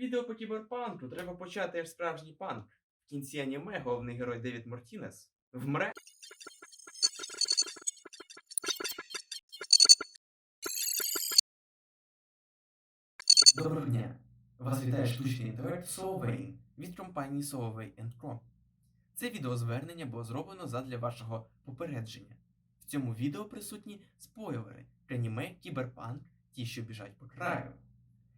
Відео по кіберпанку треба почати як справжній панк. В кінці аніме головний герой Девід Мортінес вмре. Доброго дня! Вас вітає штучний інтелект Solvay від компанії Solvay Co. Це відеозвернення було зроблено задля вашого попередження. В цьому відео присутні спойлери аніме Кіберпанк, ті, що біжать по краю.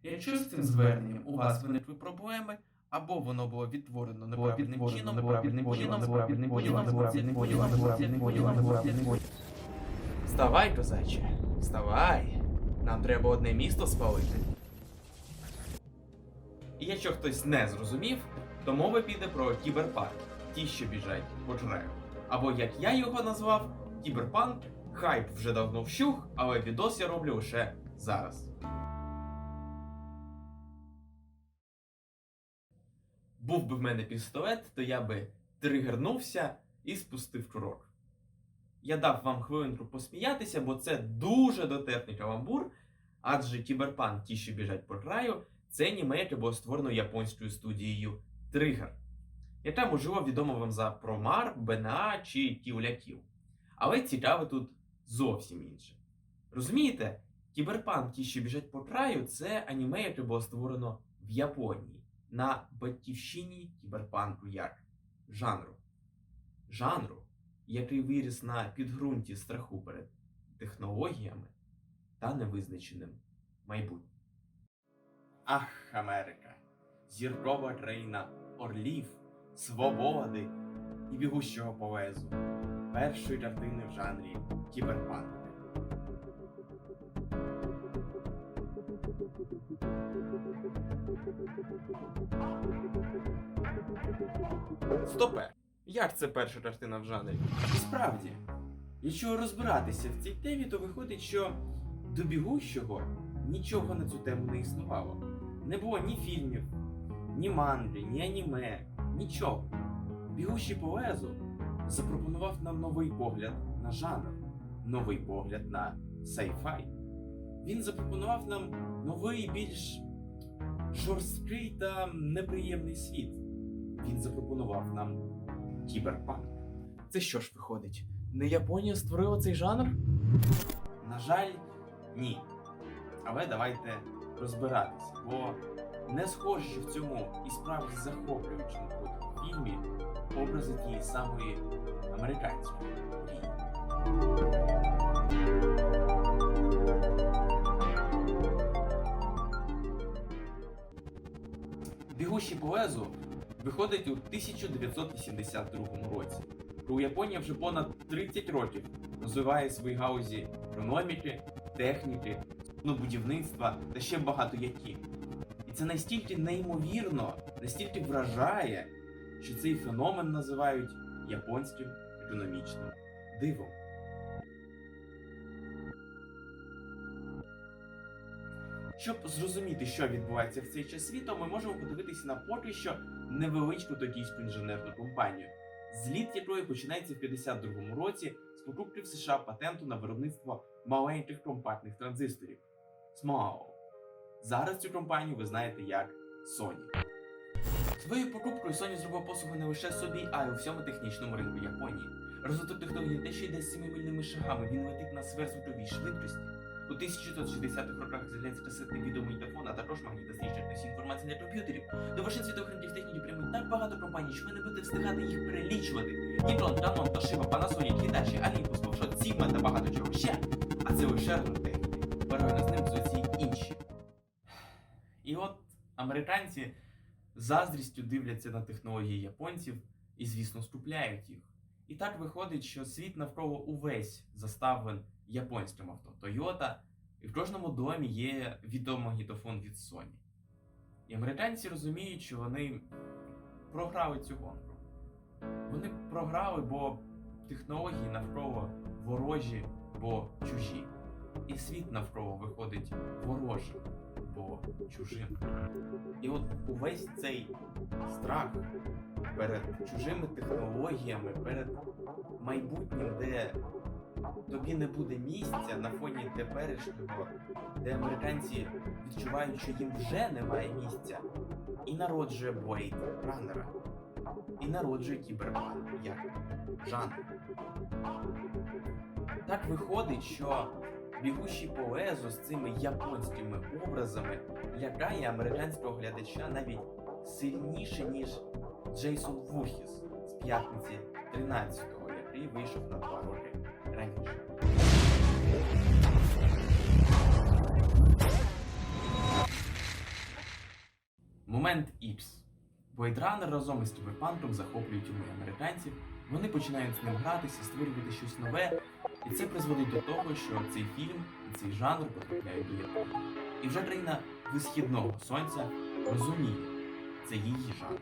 Якщо з цим зверненням у вас виникли проблеми, або воно було відтворено неправильним чином, неправильним чином, неправильним чином, неправильним чином, неправильним чином, неправильним чином. Вставай, козаче, вставай. Нам треба одне місто спалити. І якщо хтось не зрозумів, то мова піде про кіберпанк, ті, що біжать по краю. Або як я його назвав, кіберпанк, хайп вже давно вщух, але відос я роблю лише зараз. Був би в мене пістолет, то я би тригернувся і спустив курок. Я дав вам хвилинку посміятися, бо це дуже дотепний каламбур, адже кіберпанк, ті, що біжать по краю, це аніме, яке було створено японською студією Тригер, яка, можливо, відома вам за Промар, БНА чи Ківляків. Але цікаве тут зовсім інше. Розумієте, кіберпанк, ті, що біжать по краю, це аніме, яке було створено в Японії на батьківщині кіберпанку як жанру. Жанру, який виріс на підґрунті страху перед технологіями та невизначеним майбутнім. Ах, Америка, зіркова країна орлів, свободи і бігущого повезу, першої картини в жанрі кіберпанк. Стопе! Як це перша картина в жанрі? І справді, якщо розбиратися в цій темі, то виходить, що до бігущого нічого на цю тему не існувало. Не було ні фільмів, ні манги, ні аніме, нічого. Бігущий по лезу запропонував нам новий погляд на жанр, новий погляд на сайфай. Він запропонував нам новий, більш жорсткий та неприємний світ. Він запропонував нам кіберпанк. Це що ж виходить? Не Японія створила цей жанр? На жаль, ні. Але давайте розбиратися, бо не схоже, що в цьому і справді захоплюючому фільмі образи тієї самої американської мрії. Бігущий виходить у 1982 році. У Японія вже понад 30 років розвиває свої гаузі економіки, техніки, будівництва та ще багато які. І це настільки неймовірно, настільки вражає, що цей феномен називають японським економічним дивом. Щоб зрозуміти, що відбувається в цей час світу, ми можемо подивитися на поки що невеличку токійську інженерну компанію, зліт якої починається в 52-му році з покупки в США патенту на виробництво маленьких компактних транзисторів SMAL. Зараз цю компанію ви знаєте як Sony. Своєю покупкою Sony зробив послугу не лише собі, а й у всьому технічному ринку Японії. Розвиток технології те, що йде з семимильними шагами, він летить на сверхзвуковій швидкості. У 1960-х роках з'являється касетний відеомагнітофон, а також магнітострічний носій інформації для комп'ютерів. До вершин світових ринків техніки прямують так багато компаній, що ви не будете встигати їх перелічувати. Нітрон, Canon, Toshiba, Panasonic, Hitachi, Olympus, Bowshot, Sigma та багато чого ще. А це лише ринок техніки. З ним звуться інші. І от американці заздрістю дивляться на технології японців і, звісно, скупляють їх. І так виходить, що світ навколо увесь заставлен японським авто Toyota, і в кожному домі є відеомагнітофон від Sony. І американці розуміють, що вони програли цю гонку. Вони програли, бо технології навколо ворожі, бо чужі. І світ навколо виходить ворожим, бо чужим. І от увесь цей страх перед чужими технологіями, перед майбутнім, де тобі не буде місця на фоні теперішнього, де американці відчувають, що їм вже немає місця, і народжує Блейд Раннера, і народжує кіберпанк як жанр. Так виходить, що бігущий по з цими японськими образами лякає американського глядача навіть сильніше, ніж Джейсон Вурхіс з п'ятниці 13-го, який вийшов на два роки раніше. Момент Іпс. Блейдранер разом із кіберпанком захоплюють уми американців, вони починають з ним гратися, створювати щось нове, і це призводить до того, що цей фільм і цей жанр потрапляють до Японії. І вже країна висхідного сонця розуміє, це її жанр.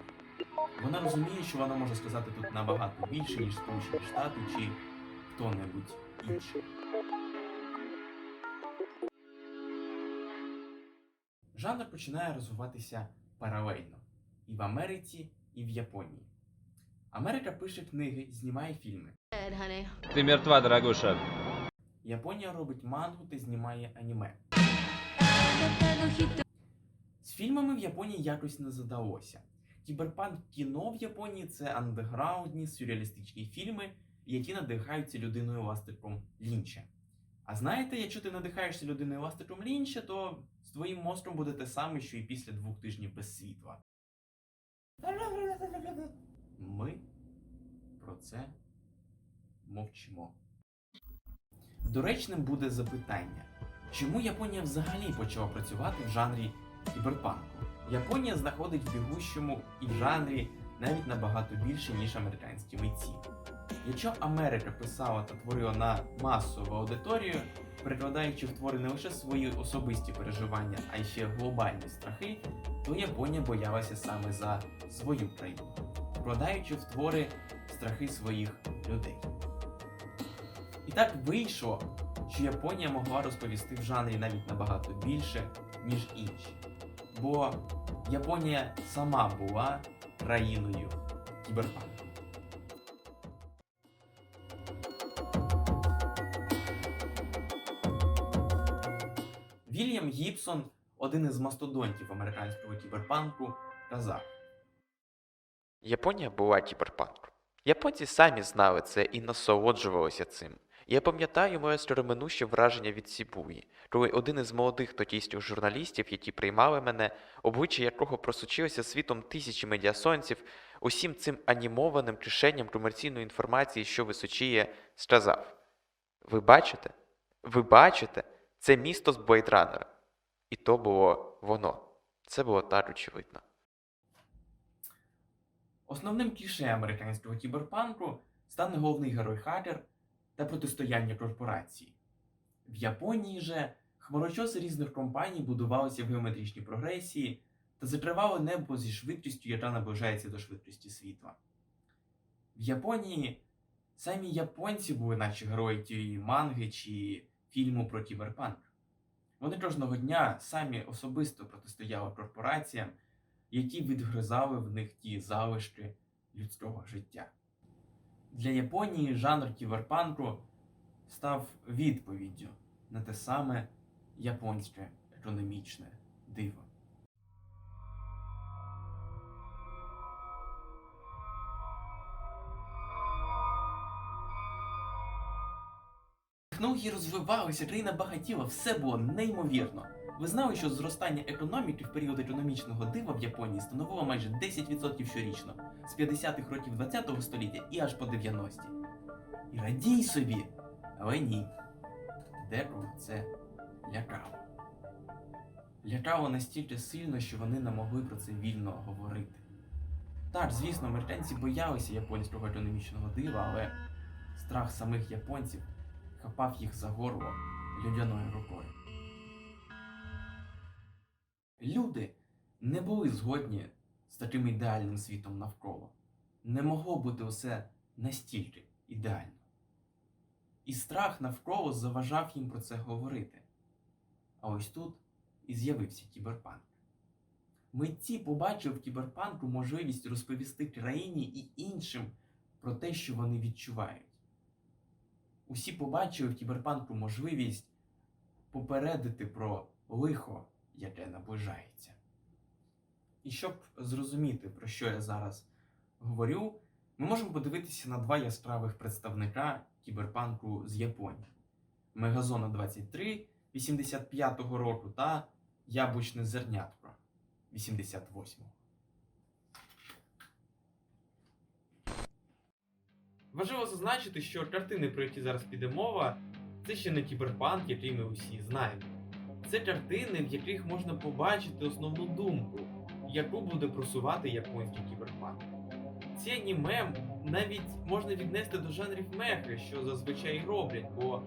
Вона розуміє, що вона може сказати тут набагато більше, ніж Сполучені Штати чи хто-небудь інший. Жанр починає розвиватися паралельно і в Америці, і в Японії. Америка пише книги, знімає фільми. Honey. Мертва, дорогуша. Японія робить мангу та знімає аніме. З фільмами в Японії якось не задалося. Кіберпанк кіно в Японії це андеграундні сюрреалістичні фільми, які надихаються людиною ластиком Лінча. А знаєте, якщо ти надихаєшся людиною ластиком Лінча, то з твоїм мозком буде те саме, що і після двох тижнів без світла. Ми про це мовчимо. Доречним буде запитання, чому Японія взагалі почала працювати в жанрі кіберпанку? Японія знаходить в бігущому і в жанрі навіть набагато більше, ніж американські митці. Якщо Америка писала та творила на масову аудиторію, перекладаючи в твори не лише свої особисті переживання, а й ще глобальні страхи, то Японія боялася саме за свою країну, вкладаючи в твори страхи своїх людей. І так вийшло, що Японія могла розповісти в жанрі навіть набагато більше, ніж інші. Бо Японія сама була країною кіберпанку. Вільям Гібсон, один із мастодонтів американського кіберпанку, казав. Японія була кіберпанком. Японці самі знали це і насолоджувалися цим. Я пам'ятаю моє староминуще враження від Сібуї, коли один із молодих токійських журналістів, які приймали мене, обличчя якого просочилося світом тисячі медіасонців, усім цим анімованим кишеням комерційної інформації, що височіє, сказав: Ви бачите? Ви бачите? Це місто з Блейдранера. І то було воно. Це було так очевидно. Основним кліше американського кіберпанку стане головний герой хакер та протистояння корпорації. В Японії же хмарочоси різних компаній будувалися в геометричній прогресії та закривали небо зі швидкістю, яка наближається до швидкості світла. В Японії самі японці були наче герої тієї манги чи фільму про кіберпанк. Вони кожного дня самі особисто протистояли корпораціям, які відгризали в них ті залишки людського життя. Для Японії жанр кіберпанку став відповіддю на те саме японське економічне диво. Технології розвивалися, країна багатіла, все було неймовірно. Ви знали, що зростання економіки в період економічного дива в Японії становило майже 10% щорічно з 50-х років 20-го століття і аж по 90-ті. І радій собі, але ні. Декого це лякало. Лякало настільки сильно, що вони не могли про це вільно говорити. Так, звісно, американці боялися японського економічного дива, але страх самих японців хапав їх за горло людяною рукою. Люди не були згодні з таким ідеальним світом навколо. Не могло бути усе настільки ідеально. І страх навколо заважав їм про це говорити. А ось тут і з'явився кіберпанк. Митці побачив в кіберпанку можливість розповісти країні і іншим про те, що вони відчувають. Усі побачили в кіберпанку можливість попередити про лихо, яке наближається. І щоб зрозуміти, про що я зараз говорю, ми можемо подивитися на два яскравих представника кіберпанку з Японії: Мегазона 23 85-го року та Яблучне зернятко 88-го. Важливо зазначити, що картини, про які зараз піде мова, це ще не кіберпанк, який ми усі знаємо. Це картини, в яких можна побачити основну думку, яку буде просувати японський кіберпанк. Ці аніме навіть можна віднести до жанрів мехи, що зазвичай роблять, бо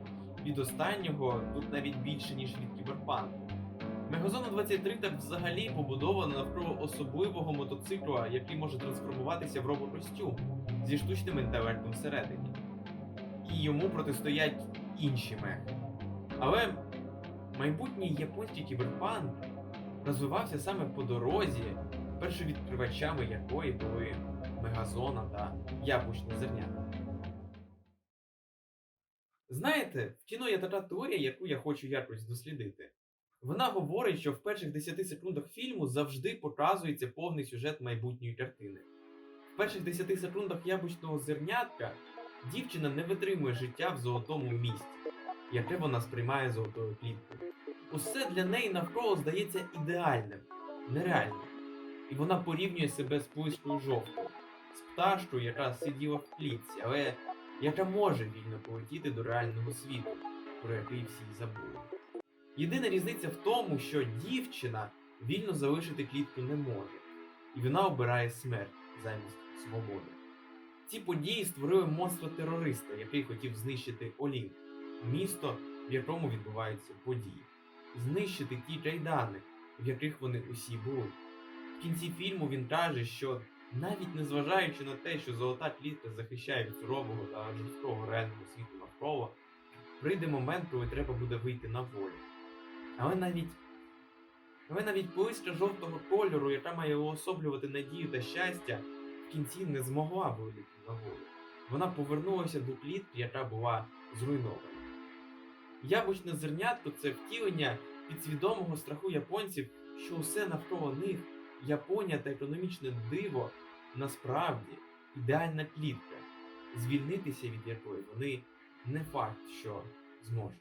від останнього тут навіть більше, ніж від кіберпанку. Мегазона 23 так взагалі побудована навколо особливого мотоцикла, який може трансформуватися в робокостюм зі штучним інтелектом всередині. І йому протистоять інші мехи. Але майбутній японський кіберпанк розвивався саме по дорозі, першовідкривачами якої були Мегазона та Яблучне зернятко. Знаєте, в кіно є така теорія, яку я хочу якось дослідити. Вона говорить, що в перших 10 секундах фільму завжди показується повний сюжет майбутньої картини. В перших 10 секундах яблучного зернятка дівчина не витримує життя в золотому місті, яке вона сприймає золотою кліткою. Усе для неї навколо здається ідеальним, нереальним. І вона порівнює себе з пуличкою жовтою, з пташкою, яка сиділа в клітці, але яка може вільно полетіти до реального світу, про який всі забули. Єдина різниця в тому, що дівчина вільно залишити клітку не може, і вона обирає смерть замість свободи. Ці події створили монстра-терориста, який хотів знищити Олімп, місто, в якому відбуваються події, знищити ті кайдани, в яких вони усі були. В кінці фільму він каже, що навіть незважаючи на те, що золота клітка захищає від сурового та жорсткого реального світу навколо, прийде момент, коли треба буде вийти на волю. Але навіть але навіть близька жовтого кольору, яка має уособлювати надію та щастя, кінці не змогла вийти на волю. Вона повернулася до клітки, яка була зруйнована. Яблучне зернятко це втілення підсвідомого страху японців, що усе навколо них, Японія та економічне диво, насправді ідеальна клітка, звільнитися від якої вони не факт, що зможуть.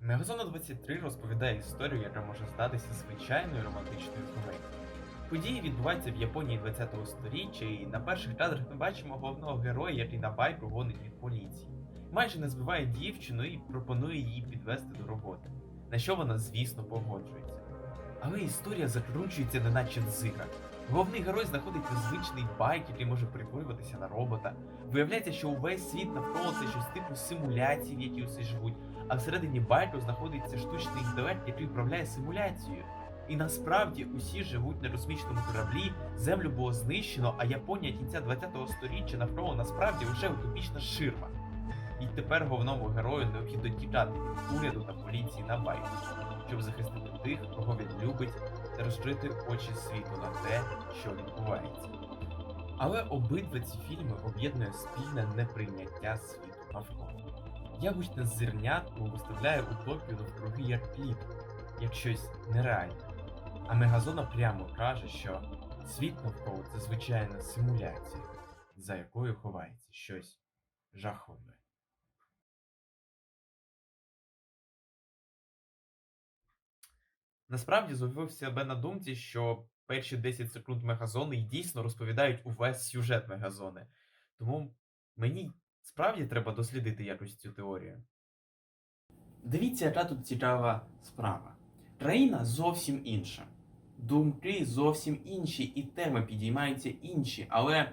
Мегазона 23 розповідає історію, яка може здатися звичайною романтичною комедією. Події відбуваються в Японії 20-го сторіччя, і на перших кадрах ми бачимо головного героя, який на байку гонить від поліції. Майже не збиває дівчину і пропонує її підвести до роботи, на що вона, звісно, погоджується. Але історія закручується, неначе дзига. Головний герой знаходить незвичний байк, який може перетворюватися на робота. Виявляється, що увесь світ навколо це щось типу симуляцій, в які усе живуть, а всередині байку знаходиться штучний інтелект, який управляє симуляцією. І насправді усі живуть на космічному кораблі, землю було знищено, а Японія кінця 20-го сторіччя навколо насправді вже утопічна ширма. І тепер головному герою необхідно тікати від уряду та поліції на байку, щоб захистити тих, кого він любить, та розкрити очі світу на те, що відбувається. Але обидва ці фільми об'єднує спільне неприйняття світу навколо. Яблучне зернятко виставляє утопію навкруги як клітку, як щось нереальне. А Мегазона прямо каже, що світ навколо це звичайна симуляція, за якою ховається щось жахливе. Насправді зловив себе на думці, що перші 10 секунд Мегазони дійсно розповідають увесь сюжет Мегазони. Тому мені справді треба дослідити якось цю теорію. Дивіться, яка тут цікава справа. Країна зовсім інша. Думки зовсім інші, і теми підіймаються інші, але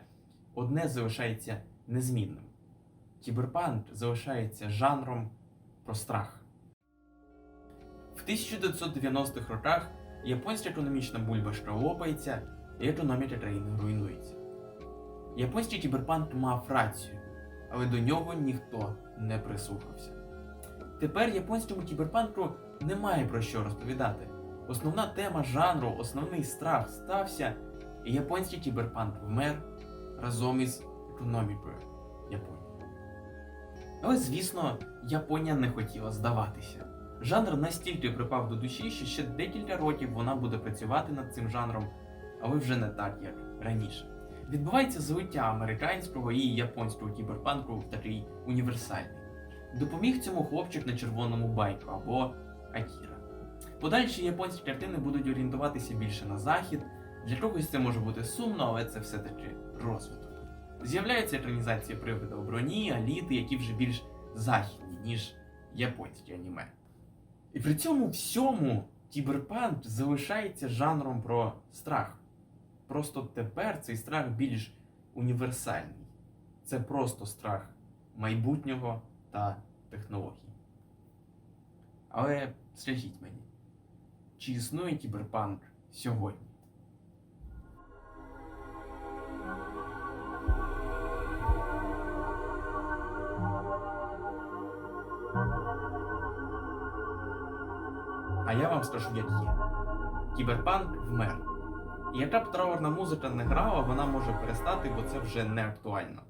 одне залишається незмінним. Кіберпанк залишається жанром про страх. В 1990-х роках японська економічна бульбашка лопається, і економіка країни руйнується. Японський кіберпанк мав рацію, але до нього ніхто не прислухався. Тепер японському кіберпанку немає про що розповідати. Основна тема жанру, основний страх стався, і японський кіберпанк вмер разом із економікою Японії. Але, звісно, Японія не хотіла здаватися. Жанр настільки припав до душі, що ще декілька років вона буде працювати над цим жанром, але вже не так, як раніше. Відбувається злиття американського і японського кіберпанку в такий універсальний. Допоміг цьому хлопчик на червоному байку або Акіра. Подальші японські картини будуть орієнтуватися більше на захід. Для когось це може бути сумно, але це все-таки розвиток. З'являється екранізація привида у броні, аліти, які вже більш західні, ніж японські аніме. І при цьому всьому кіберпанк залишається жанром про страх. Просто тепер цей страх більш універсальний. Це просто страх майбутнього та технологій. Але скажіть мені, чи існує кіберпанк сьогодні? А я вам скажу, як є. Кіберпанк вмер. І яка б траурна музика не грала, вона може перестати, бо це вже не актуально.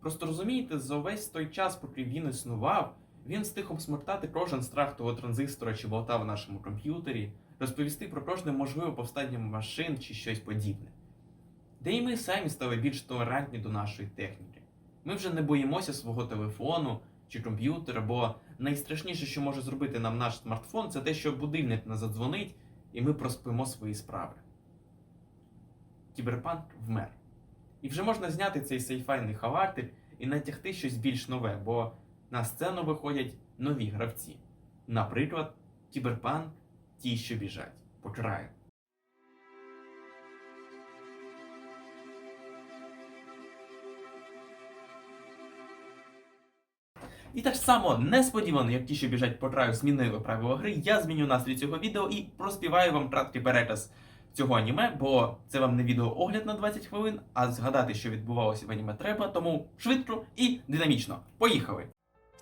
Просто розумієте, за весь той час, поки він існував, він встиг обсмоктати кожен страх того транзистора чи болта в нашому комп'ютері, розповісти про кожне можливе повстання машин чи щось подібне. Де і ми самі стали більш толерантні до нашої техніки. Ми вже не боїмося свого телефону чи комп'ютера, бо найстрашніше, що може зробити нам наш смартфон, це те, що будильник не задзвонить, і ми проспимо свої справи. Кіберпанк вмер. І вже можна зняти цей сейфайний халатик і натягти щось більш нове, бо на сцену виходять нові гравці. Наприклад, кіберпанк ті, що біжать по. І так само несподівано, як ті, що біжать по краю, змінили правила гри, я зміню настрій цього відео і проспіваю вам краткий переказ цього аніме, бо це вам не відеоогляд на 20 хвилин, а згадати, що відбувалося в аніме треба, тому швидко і динамічно. Поїхали!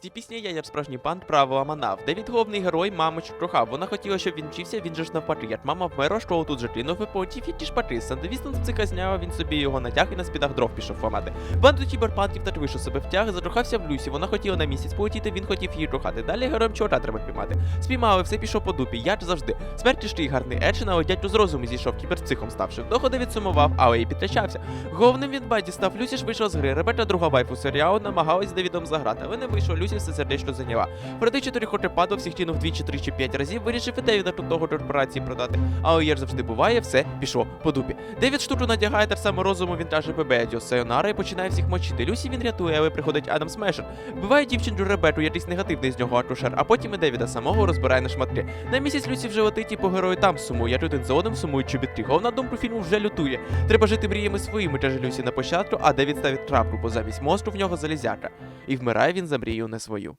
Цій пісні є як справжній пан правила манав, де від головний герой мамочку прохав. Вона хотіла, щоб він вчився, він же ж навпаки, як мама вмерла, школу тут же кинув і полетів, як ті шпаки. Сандовісно цика зняла, він собі його натяг і на спідах дров пішов ламати. Банду кіберпанків та вийшов себе втяг, затрохався в Люсі. Вона хотіла на місяць полетіти, він хотів її трохати. Далі героям чорта треба піймати. Спіймали, все пішов по дупі, як завжди. Смерть тяжкий гарний екшен, але дядьку з розуму зійшов, кіберпсихом ставши. Доходи відсумував, але і підтрачався. Головним він бай дістав Люсі ж вийшов з гри. Ребека друга вайфу серіалу намагалась з Девідом заграти, але не вийшло. Люсі все сердечно зайняла. Проти чотири хоч падав, всіх кинув двічі, три чи п'ять разів, вирішив і Девіда тут того корпорації продати. Але як завжди буває, все пішло по дупі. Девід штуку надягає та саме розуму він каже Бебедіо, Сайонара і починає всіх мочити. Люсі він рятує, але приходить Адам Смешер. Вбиває дівчинку Ребеку, якийсь негативний з нього акушер, а потім і Девіда самого розбирає на шматки. На місяць Люсі вже летить і по герою там сумує, як один за одним сумують чобітки. Головна думку фільму вже лютує. Треба жити мріями своїми, каже Люсі на початку, а Девід ставить крапку, бо замість мозку в нього залізяка. І вмирає він за мрію не свою.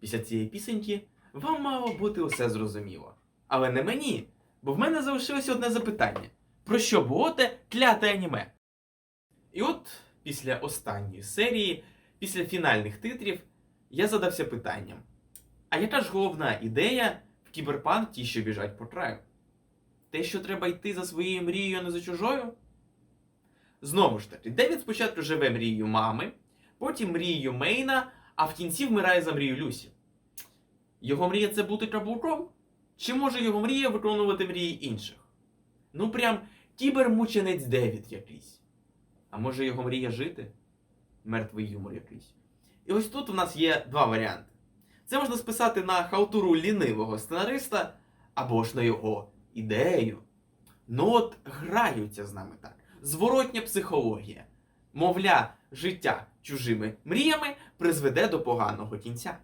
Після цієї пісеньки вам мало бути усе зрозуміло. Але не мені, бо в мене залишилося одне запитання: про що було те кляте аніме? І от після останньої серії, після фінальних титрів, я задався питанням: а яка ж головна ідея в кіберпанк ті, що біжать по краю? Те, що треба йти за своєю мрією, а не за чужою? Знову ж таки, Девід спочатку живе мрією мами, потім мрією Мейна, а в кінці вмирає за мрію Люсі. Його мрія це бути каблуком? Чи може його мрія виконувати мрії інших? Ну прям кібермученець Девід якийсь. А може його мрія жити? Мертвий юмор якийсь. І ось тут у нас є два варіанти. Це можна списати на халтуру лінивого сценариста або ж на його ідею. Ну от граються з нами так. Зворотня психологія. Мовля, життя чужими мріями призведе до поганого кінця.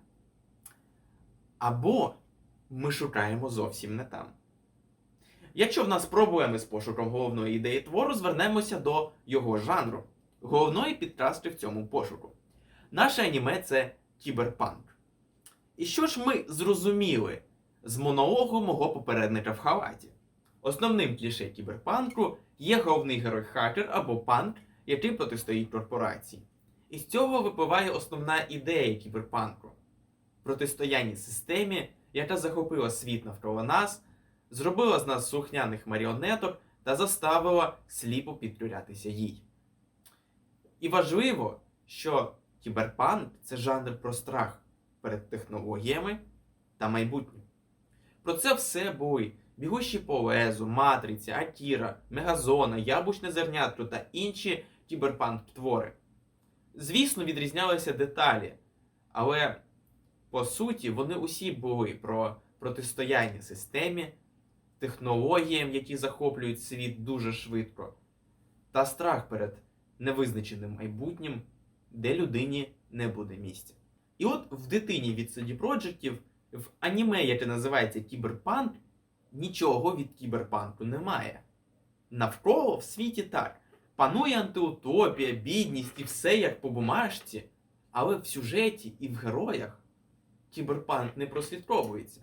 Або ми шукаємо зовсім не там. Якщо в нас проблеми з пошуком головної ідеї твору, звернемося до його жанру, головної підказки в цьому пошуку. Наше аніме це кіберпанк. І що ж ми зрозуміли з монологу мого попередника в халаті? Основним кліше кіберпанку є головний герой хакер або панк, який протистоїть корпорації. І з цього випливає основна ідея кіберпанку протистояння системі, яка захопила світ навколо нас, зробила з нас сухняних маріонеток та заставила сліпо підкорятися їй. І важливо, що кіберпанк це жанр про страх, перед технологіями та майбутнім. Про це все були бігущі по лезу, матриця, Атіра, Мегазона, Яблучне зернятко та інші кіберпанк-твори. Звісно, відрізнялися деталі, але по суті вони усі були про протистояння системі, технологіям, які захоплюють світ дуже швидко, та страх перед невизначеним майбутнім, де людині не буде місця. І от в дитині від CD Projektів в аніме, яке називається Кіберпанк, нічого від кіберпанку немає. Навколо в світі так. Панує антиутопія, бідність і все як по бумажці, але в сюжеті і в героях кіберпанк не прослідковується.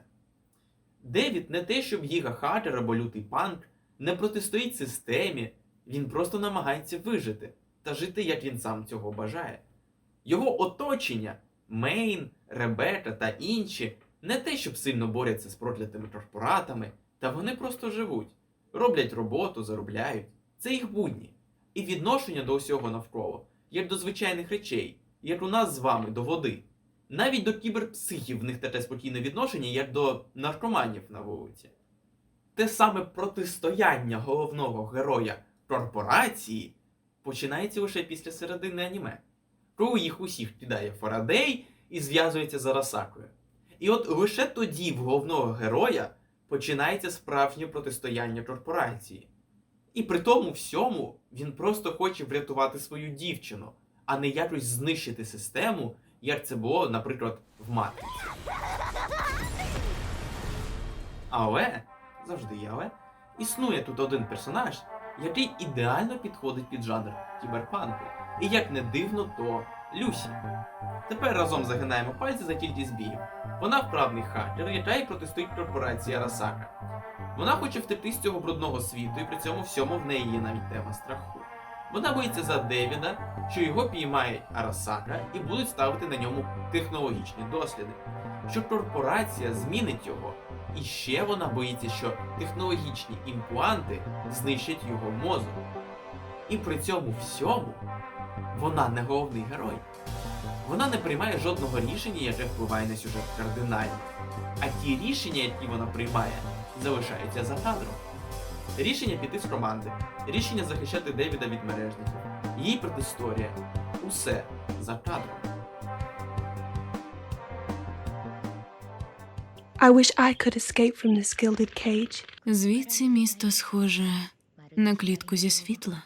Девід не те, щоб гігахакер або лютий панк, не протистоїть системі, він просто намагається вижити та жити, як він сам цього бажає. Його оточення, Мейн, Ребека та інші не те, щоб сильно борються з проклятими корпоратами, та вони просто живуть, роблять роботу, заробляють. Це їх будні. І відношення до усього навколо, як до звичайних речей, як у нас з вами до води. Навіть до кіберпсихів в них таке спокійне відношення, як до наркоманів на вулиці. Те саме протистояння головного героя корпорації починається лише після середини аніме, коли їх усіх кидає Фарадей і зв'язується з Арасакою. І от лише тоді в головного героя починається справжнє протистояння корпорації. І при тому всьому він просто хоче врятувати свою дівчину, а не якось знищити систему, як це було, наприклад, в Матриці. Але, завжди є але, існує тут один персонаж, який ідеально підходить під жанр кіберпанку. І як не дивно, то Люсі. Тепер разом загинаємо пальці за кількість біїв. Вона вправний хакер, яка й протистоїть корпорації Арасака. Вона хоче втекти з цього брудного світу, і при цьому всьому в неї є навіть тема страху. Вона боїться за Девіда, що його піймає Арасака і будуть ставити на ньому технологічні досліди, що корпорація змінить його. І ще вона боїться, що технологічні імпланти знищать його мозок. І при цьому всьому вона не головний герой. Вона не приймає жодного рішення, яке впливає на сюжет кардинально. А ті рішення, які вона приймає, залишаються за кадром. Рішення піти з команди, рішення захищати Девіда від мережників, її предісторія. Усе за кадром. I wish I could escape from this gilded cage. Звідси місто схоже на клітку зі світла.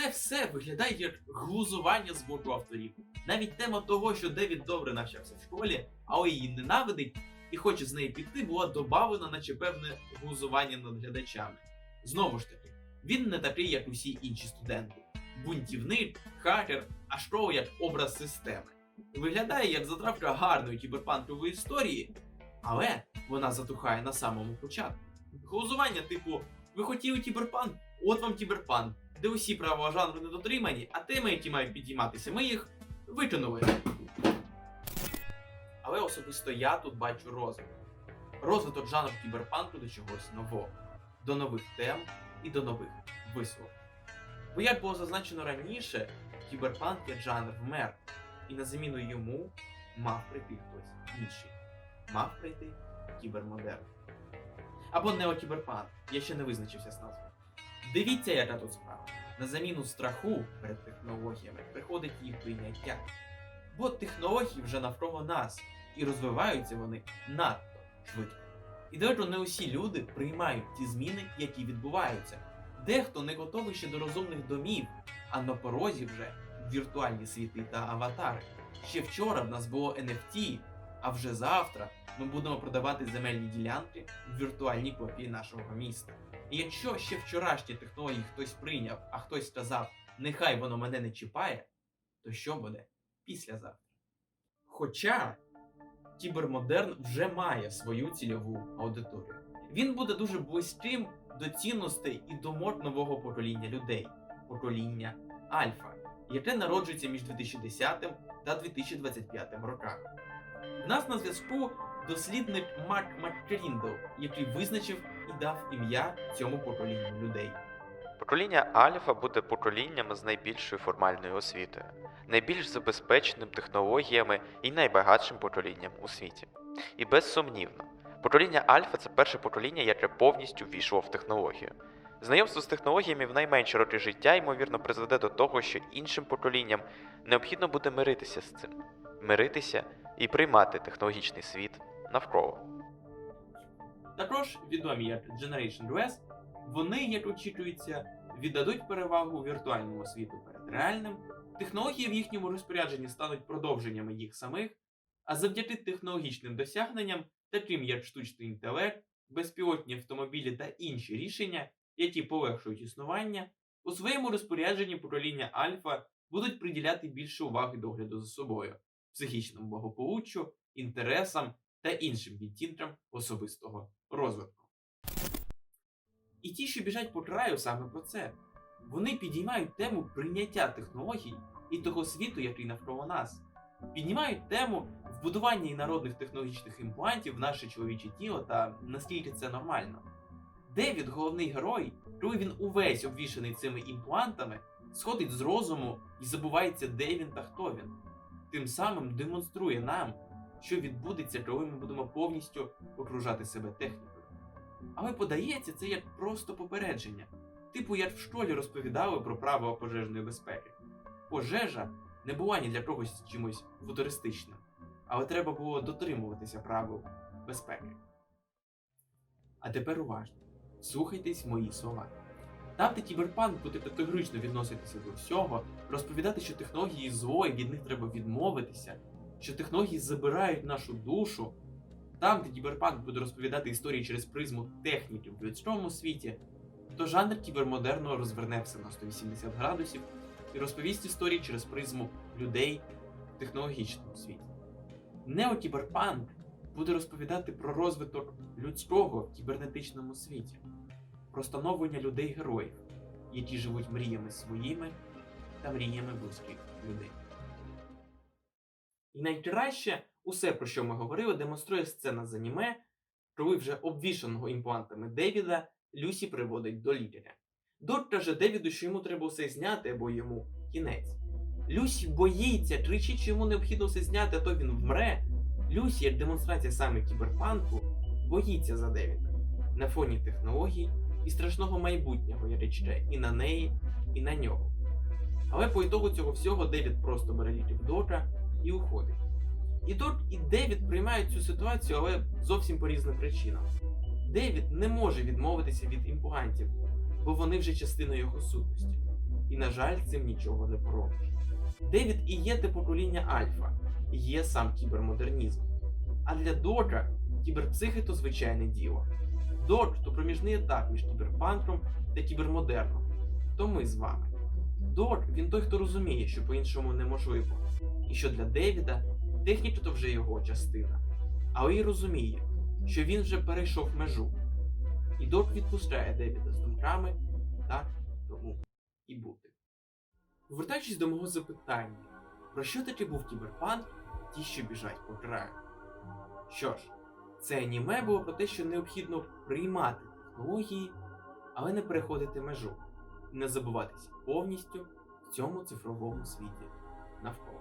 Це все виглядає як глузування з боку авторів. Навіть тема того, що Девід добре навчався в школі, але її ненавидить і хоче з неї піти, була добавлена, наче певне глузування над глядачами. Знову ж таки, він не такий, як усі інші студенти. Бунтівник, хакер, а школа як образ системи. Виглядає як затравка гарної кіберпанкової історії, але вона затухає на самому початку. Глузування, типу, ви хотіли кіберпанк? От вам кіберпанк де усі правила жанру не дотримані, а теми, які мають підійматися, ми їх викинули. Але особисто я тут бачу розвиток. Розвиток жанру кіберпанку до чогось нового, до нових тем і до нових висновок. Бо як було зазначено раніше, кіберпанк як жанр вмер, і на заміну йому мав прийти хтось інший. Мав прийти кібермодерн. Або неокіберпанк, я ще не визначився з назвою. Дивіться, яка тут справа. На заміну страху перед технологіями приходить їх прийняття. Бо технології вже навколо нас, і розвиваються вони надто швидко. І далеко не усі люди приймають ті зміни, які відбуваються. Дехто не готовий ще до розумних домів, а на порозі вже віртуальні світи та аватари. Ще вчора в нас було NFT, а вже завтра ми будемо продавати земельні ділянки в віртуальній копії нашого міста. І якщо ще вчорашні технології хтось прийняв, а хтось сказав, нехай воно мене не чіпає, то що буде післязавтра? Хоча кібермодерн вже має свою цільову аудиторію. Він буде дуже близьким до цінностей і до мод нового покоління людей, покоління Альфа, яке народжується між 2010 та 2025 роками. Нас на зв'язку дослідник Марк Маккріндл, який визначив і дав ім'я цьому поколінню людей. Покоління Альфа буде поколінням з найбільшою формальною освітою, найбільш забезпеченим технологіями і найбагатшим поколінням у світі. І безсумнівно, покоління Альфа це перше покоління, яке повністю ввійшло в технологію. Знайомство з технологіями в найменші роки життя, ймовірно, призведе до того, що іншим поколінням необхідно буде миритися з цим, миритися і приймати технологічний світ навколо. Також відомі як Generation US, вони, як очікується, віддадуть перевагу віртуальному світу перед реальним, технології в їхньому розпорядженні стануть продовженнями їх самих, а завдяки технологічним досягненням, таким як штучний інтелект, безпілотні автомобілі та інші рішення, які полегшують існування, у своєму розпорядженні покоління Альфа будуть приділяти більше уваги догляду за собою, психічному благополуччю, інтересам та іншим відтінкам особистого розвитку. І ті, що біжать по краю саме про це. Вони підіймають тему прийняття технологій і того світу, який навколо нас. Піднімають тему вбудування інородних технологічних імплантів в наше чоловіче тіло та наскільки це нормально. Девід, головний герой, коли він увесь обвішаний цими імплантами, сходить з розуму і забувається, де він та хто він. Тим самим демонструє нам, що відбудеться, коли ми будемо повністю окружати себе технікою. Але подається це як просто попередження, типу як в школі розповідали про правила пожежної безпеки. Пожежа не була ні для когось чимось футуристичним, але треба було дотримуватися правил безпеки. А тепер уважно, слухайтесь мої слова. Там, де кіберпанк буде категорично відноситися до всього, розповідати, що технології зло і від них треба відмовитися, що технології забирають нашу душу. Там, де кіберпанк буде розповідати історії через призму техніки в людському світі, то жанр кібермодерну розверне все на 180 градусів і розповість історії через призму людей в технологічному світі. Неокіберпанк буде розповідати про розвиток людського в кібернетичному світі, про становлення людей-героїв, які живуть мріями своїми та мріями близьких людей. І найкраще усе, про що ми говорили, демонструє сцена з аніме, коли вже обвішаного імплантами Девіда Люсі приводить до лікаря. Дот каже Девіду, що йому треба все зняти, або йому кінець. Люсі боїться, кричить, що йому необхідно все зняти, а то він вмре. Люсі, як демонстрація саме кіберпанку, боїться за Девіда на фоні технологій і страшного майбутнього я рече і на неї, і на нього. Але по ітогу цього всього Девід просто бере ліків Дота і уходить. І Дот і Девід приймають цю ситуацію, але зовсім по різним причинам. Девід не може відмовитися від імплантів, бо вони вже частина його сутності. І, на жаль, цим нічого не поробиш. Девід і є те покоління Альфа, і є сам кібермодернізм. А для Дота кіберпсихи то звичайне діло. Дот то проміжний етап між кіберпанком та кібермодерном. То ми з вами. Дот він той, хто розуміє, що по-іншому неможливо, і що для Девіда техніка то вже його частина. Але й розуміє, що він вже перейшов межу. І Дот відпускає Девіда з думками так тому і бути. Повертаючись до мого запитання, про що таки був кіберпанк, ті, що біжать по краю? Що ж, це аніме було про те, що необхідно приймати технології, але не переходити межу, не забуватися повністю в цьому цифровому світі навколо.